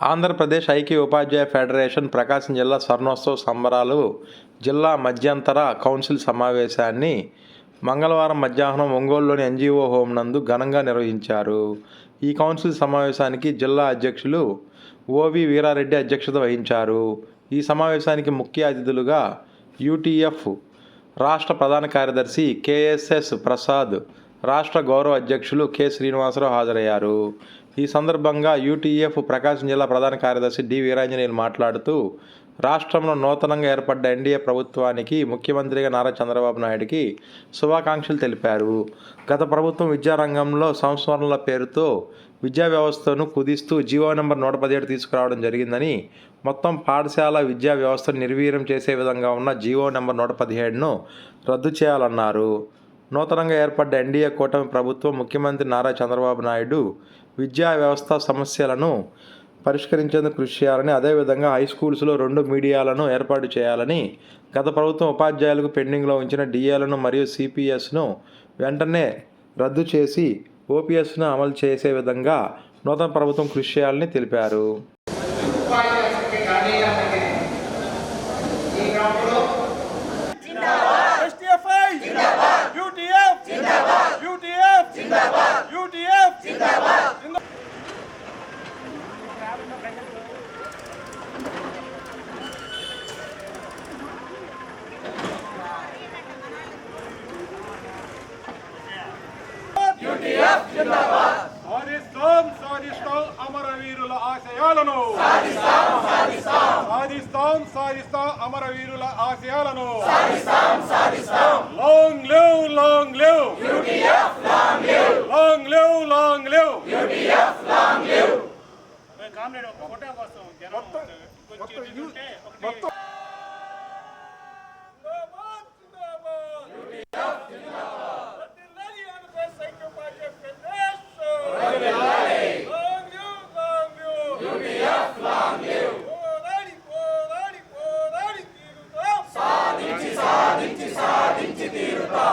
ఆంధ్రప్రదేశ్ ఐక్య ఉపాధ్యాయ ఫెడరేషన్ ప్రకాశం జిల్లా స్వర్ణోత్సవ సంబరాలు జిల్లా మధ్యంతర కౌన్సిల్ సమావేశాన్ని మంగళవారం మధ్యాహ్నం ఒంగోలులోని ఎన్జిఓ హోం నందు ఘనంగా నిర్వహించారు. ఈ కౌన్సిల్ సమావేశానికి జిల్లా అధ్యక్షులు ఓవి వీరారెడ్డి అధ్యక్షత వహించారు. ఈ సమావేశానికి ముఖ్య అతిథులుగా యూటీఎఫ్ రాష్ట్ర ప్రధాన కార్యదర్శి కేఎస్ఎస్ ప్రసాద్ రాష్ట్ర గౌరవ అధ్యక్షులు కె శ్రీనివాసరావు హాజరయ్యారు. ఈ సందర్భంగా యూటీఎఫ్ ప్రకాశం జిల్లా ప్రధాన కార్యదర్శి డి వీరాంజనేయులు మాట్లాడుతూ రాష్ట్రంలో నూతనంగా ఏర్పడ్డ ఎన్డీఏ ప్రభుత్వానికి ముఖ్యమంత్రిగా నారా చంద్రబాబు నాయుడికి శుభాకాంక్షలు తెలిపారు. గత ప్రభుత్వం విద్యారంగంలో సంస్మరణల పేరుతో విద్యా వ్యవస్థను కుదిస్తూ జీవో నెంబర్ నూట పదిహేడు తీసుకురావడం జరిగిందని మొత్తం పాఠశాల విద్యా వ్యవస్థను నిర్వీర్యం చేసే విధంగా ఉన్న జీవో నెంబర్ నూట పదిహేడును రద్దు చేయాలన్నారు. నూతనంగా ఏర్పడ్డ ఎన్డీఏ కూటమి ప్రభుత్వం ముఖ్యమంత్రి నారా చంద్రబాబు నాయుడు విద్యా వ్యవస్థ సమస్యలను పరిష్కరించేందుకు కృషి చేయాలని అదేవిధంగా హై స్కూల్స్లో రెండు మీడియాలను ఏర్పాటు చేయాలని గత ప్రభుత్వం ఉపాధ్యాయులకు పెండింగ్లో ఉంచిన డిఏలను మరియు సిపిఎస్ను వెంటనే రద్దు చేసి ఓపీఎస్ను అమలు చేసే విధంగా నూతన ప్రభుత్వం కృషి చేయాలని తెలిపారు. సాధిస్తాం సాధిస్తాం అమరవీరుల ఆశయాలను సాధిస్తాం సాధిస్తాం అమరవీరుల ఆశయాలను long live long live long live long live మొత్తం సాధించి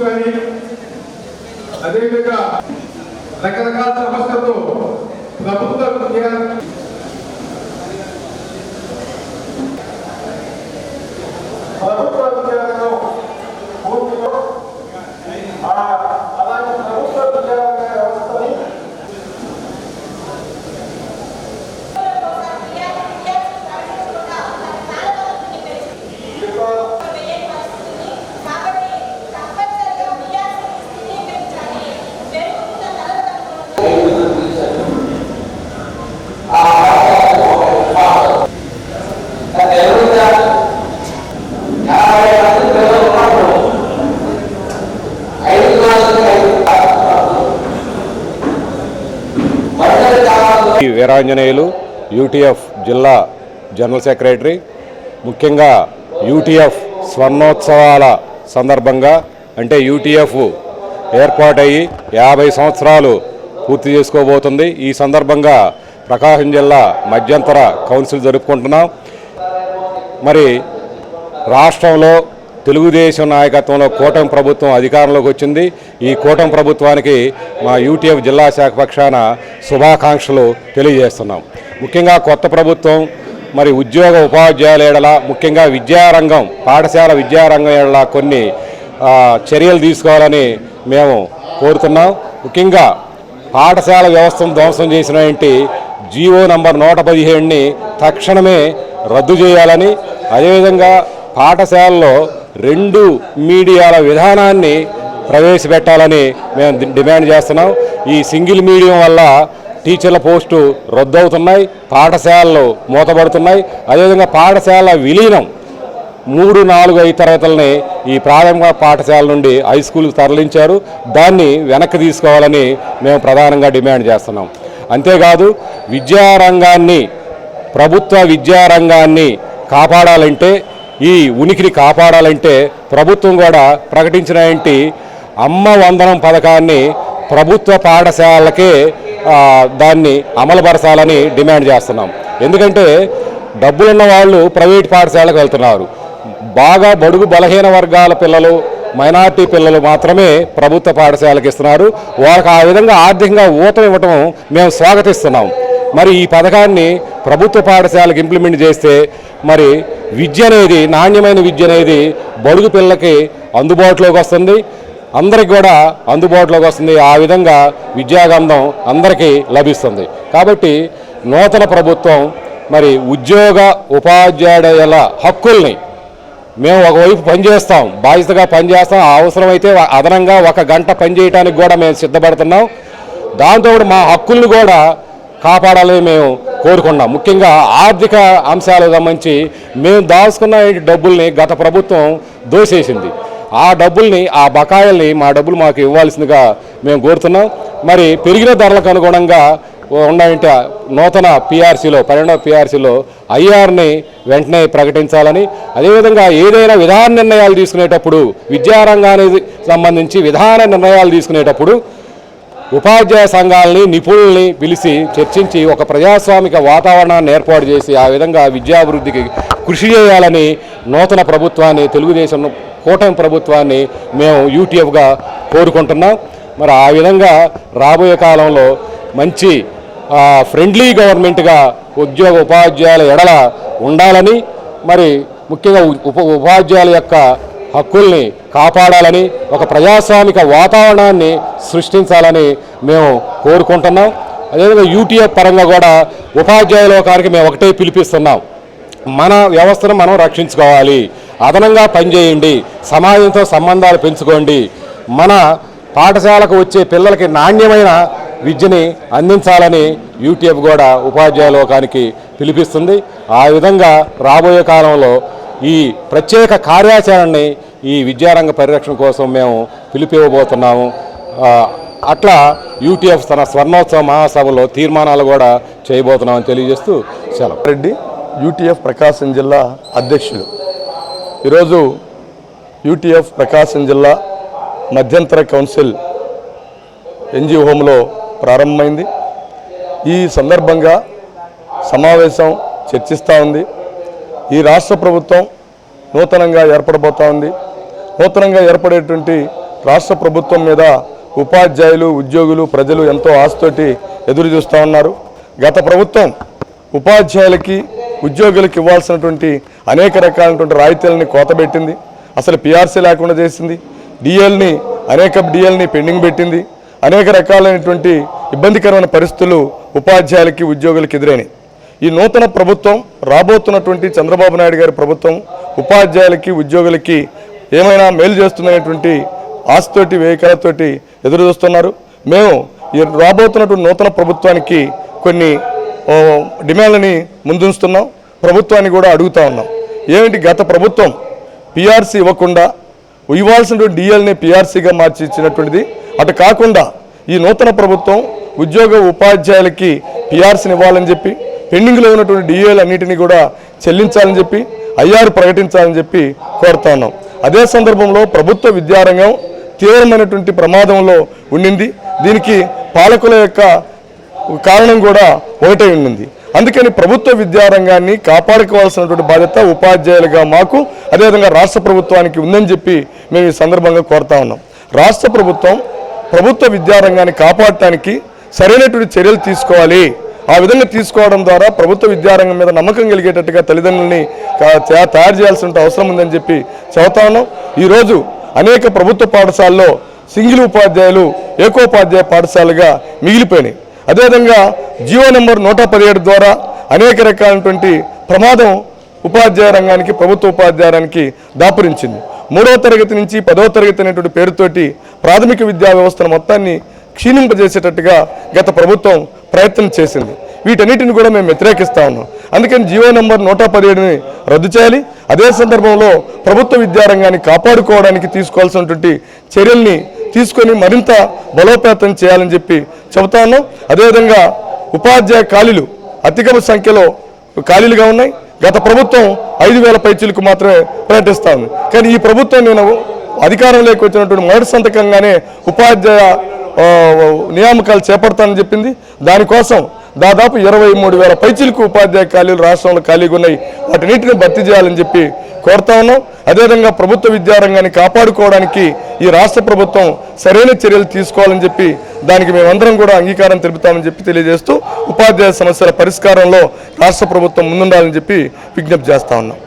కానీ అదేవిధంగా రకరకాల సమస్యలతో ప్రభుత్వ విద్యారంగం పూర్తిగా ఆ అలాంటి ప్రభుత్వ విద్యారంగ వ్యవస్థని కాబట్టి తప్పనిసరిగా బియ్యాన్ని స్థిరీకరించాలి పెరుగుతున్న నలభై ఈ వీరాంజనేయులు యూటీఎఫ్ జిల్లా జనరల్ సెక్రటరీ ముఖ్యంగా యూటీఎఫ్ స్వర్ణోత్సవాల సందర్భంగా అంటే యూటీఎఫ్ ఏర్పాటయ్యి యాభై సంవత్సరాలు పూర్తి చేసుకోబోతుంది. ఈ సందర్భంగా ప్రకాశం జిల్లా మధ్యంతర కౌన్సిల్ జరుపుకుంటున్నాం. మరి రాష్ట్రంలో తెలుగుదేశం నాయకత్వంలో కూటమి ప్రభుత్వం అధికారంలోకి వచ్చింది. ఈ కూటమి ప్రభుత్వానికి మా యూటీఎఫ్ జిల్లా శాఖ పక్షాన శుభాకాంక్షలు తెలియజేస్తున్నాం. ముఖ్యంగా కొత్త ప్రభుత్వం మరి ఉద్యోగ ఉపాధ్యాయుల ఏడల ముఖ్యంగా విద్యారంగం పాఠశాల విద్యారంగం ఏడల కొన్ని చర్యలు తీసుకోవాలని మేము కోరుతున్నాం. ముఖ్యంగా పాఠశాల వ్యవస్థను ధ్వంసం చేసినటువంటి జీవో నంబర్ నూట పదిహేడుని తక్షణమే రద్దు చేయాలని అదేవిధంగా పాఠశాలలో రెండు మీడియాల విధానాన్ని ప్రవేశపెట్టాలని మేము డిమాండ్ చేస్తున్నాం. ఈ సింగిల్ మీడియం వల్ల టీచర్ల పోస్టు రద్దవుతున్నాయి పాఠశాలలు మూతపడుతున్నాయి. అదేవిధంగా పాఠశాల విలీనం మూడు నాలుగు ఐదు తరగతులని ఈ ప్రాథమిక పాఠశాల నుండి హై స్కూల్కి తరలించారు. దాన్ని వెనక్కి తీసుకోవాలని మేము ప్రధానంగా డిమాండ్ చేస్తున్నాం. అంతేకాదు విద్యారంగాన్ని ప్రభుత్వ విద్యారంగాన్ని కాపాడాలంటే ఈ ఉనికిని కాపాడాలంటే ప్రభుత్వం కూడా ప్రకటించిన ఏంటి అమ్మ వందనం పథకాన్ని ప్రభుత్వ పాఠశాలకే దాన్ని అమలుపరచాలని డిమాండ్ చేస్తున్నాం. ఎందుకంటే డబ్బులున్న వాళ్ళు ప్రైవేట్ పాఠశాలకు వెళ్తున్నారు. బాగా బడుగు బలహీన వర్గాల పిల్లలు మైనార్టీ పిల్లలు మాత్రమే ప్రభుత్వ పాఠశాలకు ఇస్తున్నారు. వాళ్ళకి ఆ విధంగా ఆర్థికంగా ఊతం ఇవ్వటం మేము స్వాగతిస్తున్నాం. మరి ఈ పథకాన్ని ప్రభుత్వ పాఠశాలకు ఇంప్లిమెంట్ చేస్తే మరి విద్య అనేది నాణ్యమైన విద్య అనేది బడుగు పిల్లలకి అందుబాటులోకి వస్తుంది. అందరికి కూడా అందుబాటులోకి వస్తుంది. ఆ విధంగా విద్యాగంధం అందరికీ లభిస్తుంది. కాబట్టి నూతన ప్రభుత్వం మరి ఉద్యోగ ఉపాధ్యాయుల హక్కుల్ని మేము ఒకవైపు పనిచేస్తాం. బాధ్యతగా పనిచేస్తాం. అవసరమైతే అదనంగా ఒక గంట పనిచేయడానికి కూడా మేము సిద్ధపడుతున్నాం. దాంతో మా హక్కుల్ని కూడా కాపాడాలని మేము కోరుకున్నాం ముఖ్యంగా ఆర్థిక అంశాలకు సంబంధించి మేము దాచుకున్న డబ్బుల్ని గత ప్రభుత్వం దోసేసింది. ఆ డబ్బుల్ని ఆ బకాయిల్ని మా డబ్బులు మాకు ఇవ్వాల్సిందిగా మేము కోరుతున్నాం. మరి పెరిగిన ధరలకు అనుగుణంగా ఉన్నాయంటే నూతన పిఆర్సీలో పన్నెండవ పిఆర్సీలో ఐఆర్ని వెంటనే ప్రకటించాలని. అదేవిధంగా ఏదైనా విధాన నిర్ణయాలు తీసుకునేటప్పుడు విద్యారంగానికి సంబంధించి విధాన నిర్ణయాలు తీసుకునేటప్పుడు ఉపాధ్యాయ సంఘాలని నిపుణుల్ని పిలిచి చర్చించి ఒక ప్రజాస్వామిక వాతావరణాన్ని ఏర్పాటు చేసి ఆ విధంగా విద్యాభివృద్ధికి కృషి చేయాలని నూతన ప్రభుత్వాన్ని తెలుగుదేశం కూటమి ప్రభుత్వాన్ని మేము యూటీఎఫ్గా కోరుకుంటున్నాం. మరి ఆ విధంగా రాబోయే కాలంలో మంచి ఫ్రెండ్లీ గవర్నమెంట్గా ఉద్యోగ ఉపాధ్యాయుల ఎడల ఉండాలని మరి ముఖ్యంగా ఉప ఉపాధ్యాయుల యొక్క హక్కుల్ని కాపాడాలని ఒక ప్రజాస్వామిక వాతావరణాన్ని సృష్టించాలని మేము కోరుకుంటున్నాం. అదేవిధంగా యూటీఎఫ్ పరంగా కూడా ఉపాధ్యాయ లోకానికి మేము ఒకటే పిలిపిస్తున్నాం. మన వ్యవస్థను మనం రక్షించుకోవాలి. అదనంగా పనిచేయండి. సమాజంతో సంబంధాలు పెంచుకోండి. మన పాఠశాలకు వచ్చే పిల్లలకి నాణ్యమైన విద్యని అందించాలని యూటీఎఫ్ కూడా ఉపాధ్యాయ లోకానికి పిలిపిస్తుంది. ఆ విధంగా రాబోయే కాలంలో ఈ ప్రత్యేక కార్యాచరణని ఈ విద్యారంగ పరిరక్షణ కోసం మేము పిలిపివ్వబోతున్నాము. అట్లా యూటీఎఫ్ తన స్వర్ణోత్సవ మహాసభలో తీర్మానాలు కూడా చేయబోతున్నామని తెలియజేస్తూ సెలవు. రెడ్డి యూటీఎఫ్ ప్రకాశం జిల్లా అధ్యక్షులు. ఈరోజు యూటీఎఫ్ ప్రకాశం జిల్లా మధ్యంతర కౌన్సిల్ ఎన్జిఓ హోంలో ప్రారంభమైంది. ఈ సందర్భంగా సమావేశం చర్చిస్తూ ఉంది. ఈ రాష్ట్ర ప్రభుత్వం నూతనంగా ఏర్పడబోతా ఉంది నూతనంగా ఏర్పడేటువంటి రాష్ట్ర ప్రభుత్వం మీద ఉపాధ్యాయులు ఉద్యోగులు ప్రజలు ఎంతో ఆశతోటి ఎదురు చూస్తూ ఉన్నారు. గత ప్రభుత్వం ఉపాధ్యాయులకి ఉద్యోగులకు ఇవ్వాల్సినటువంటి అనేక రకాలైనటువంటి రాయితీలని కోతబెట్టింది. అసలు పిఆర్సీ లేకుండా చేసింది. డిఎల్ని అనేక డిఎల్ని పెండింగ్ పెట్టింది. అనేక రకాలైనటువంటి ఇబ్బందికరమైన పరిస్థితులు ఉపాధ్యాయులకి ఉద్యోగులకు ఎదురైనాయి. ఈ నూతన ప్రభుత్వం రాబోతున్నటువంటి చంద్రబాబు నాయుడు గారి ప్రభుత్వం ఉపాధ్యాయులకి ఉద్యోగులకి ఏమైనా మేలు చేస్తుందనేటువంటి ఆశతోటి వేయకాలతోటి ఎదురు చూస్తున్నారు మేము ఈ రాబోతున్నటువంటి నూతన ప్రభుత్వానికి కొన్ని డిమాండ్లని ముందుంచుతున్నాం. ప్రభుత్వాన్ని కూడా అడుగుతా ఉన్నాం. ఏమిటి గత ప్రభుత్వం? పిఆర్సీ ఇవ్వకుండా ఇవ్వాల్సినటువంటి డిఎల్ని పిఆర్సీగా మార్చి ఇచ్చినటువంటిది. అటు కాకుండా ఈ నూతన ప్రభుత్వం ఉద్యోగ ఉపాధ్యాయులకి పిఆర్సీని ఇవ్వాలని చెప్పి పెండింగ్లో ఉన్నటువంటి డిఏలు అన్నింటినీ కూడా చెల్లించాలని చెప్పి ఐఆర్ ప్రకటించాలని చెప్పి కోరుతా ఉన్నాం. అదే సందర్భంలో ప్రభుత్వ విద్యారంగం తీవ్రమైనటువంటి ప్రమాదంలో ఉండింది. దీనికి పాలకుల యొక్క కారణం కూడా ఒకటే ఉండింది. అందుకని ప్రభుత్వ విద్యారంగాన్ని కాపాడుకోవాల్సినటువంటి బాధ్యత ఉపాధ్యాయులుగా మాకు అదేవిధంగా రాష్ట్ర ప్రభుత్వానికి ఉందని చెప్పి మేము ఈ సందర్భంగా కోరుతా ఉన్నాం. రాష్ట్ర ప్రభుత్వం ప్రభుత్వ విద్యారంగాన్ని కాపాడటానికి సరైనటువంటి చర్యలు తీసుకోవాలి. ఆ విధంగా తీసుకోవడం ద్వారా ప్రభుత్వ విద్యారంగం మీద నమ్మకం కలిగేటట్టుగా తల్లిదండ్రులని తయారు చేయాల్సిన అవసరం ఉందని చెప్పి చెబుతా ఉన్నాం. ఈరోజు అనేక ప్రభుత్వ పాఠశాలలో సింగిల్ ఉపాధ్యాయులు ఏకోపాధ్యాయ పాఠశాలగా మిగిలిపోయినాయి. అదేవిధంగా జియో నెంబర్ నూట పదిహేడు ద్వారా అనేక రకాలైనటువంటి ప్రమాదం ఉపాధ్యాయ రంగానికి ప్రభుత్వ ఉపాధ్యాయానికి దాపురించింది. మూడవ తరగతి నుంచి పదవ తరగతి అనేటువంటి పేరుతోటి ప్రాథమిక విద్యా వ్యవస్థను మొత్తాన్ని క్షీణింపజేసేటట్టుగా గత ప్రభుత్వం ప్రయత్నం చేసింది. వీటన్నిటిని కూడా మేము వ్యతిరేకిస్తా ఉన్నాం. అందుకని జియో నెంబర్ నూట పదిహేడుని రద్దు చేయాలి. అదే సందర్భంలో ప్రభుత్వ విద్యారంగాన్ని కాపాడుకోవడానికి తీసుకోవాల్సినటువంటి చర్యల్ని తీసుకొని మరింత బలోపేతం చేయాలని చెప్పి చెబుతా ఉన్నాం. అదేవిధంగా ఉపాధ్యాయ ఖాళీలు అధిక సంఖ్యలో ఖాళీలుగా ఉన్నాయి. గత ప్రభుత్వం ఐదు వేల పైచీలకు మాత్రమే ప్రకటిస్తా ఉంది. కానీ ఈ ప్రభుత్వం నేను అధికారంలోకి వచ్చినటువంటి మొదటి సంతకంగానే ఉపాధ్యాయ నియామకాలు చేపడతానని చెప్పింది. దానికోసం దాదాపు ఇరవై మూడు వేల పైచిలకు ఉపాధ్యాయ ఖాళీలు రాష్ట్రంలో ఖాళీగా ఉన్నాయి. వాటిన్నిటిని భర్తీ చేయాలని చెప్పి కోరుతా ఉన్నాం. అదేవిధంగా ప్రభుత్వ విద్యారంగాన్ని కాపాడుకోవడానికి ఈ రాష్ట్ర ప్రభుత్వం సరైన చర్యలు తీసుకోవాలని చెప్పి దానికి మేమందరం కూడా అంగీకారం తెలుపుతామని చెప్పి తెలియజేస్తూ ఉపాధ్యాయ సమస్యల పరిష్కారంలో రాష్ట్ర ప్రభుత్వం ముందుండాలని చెప్పి విజ్ఞప్తి చేస్తా ఉన్నాం.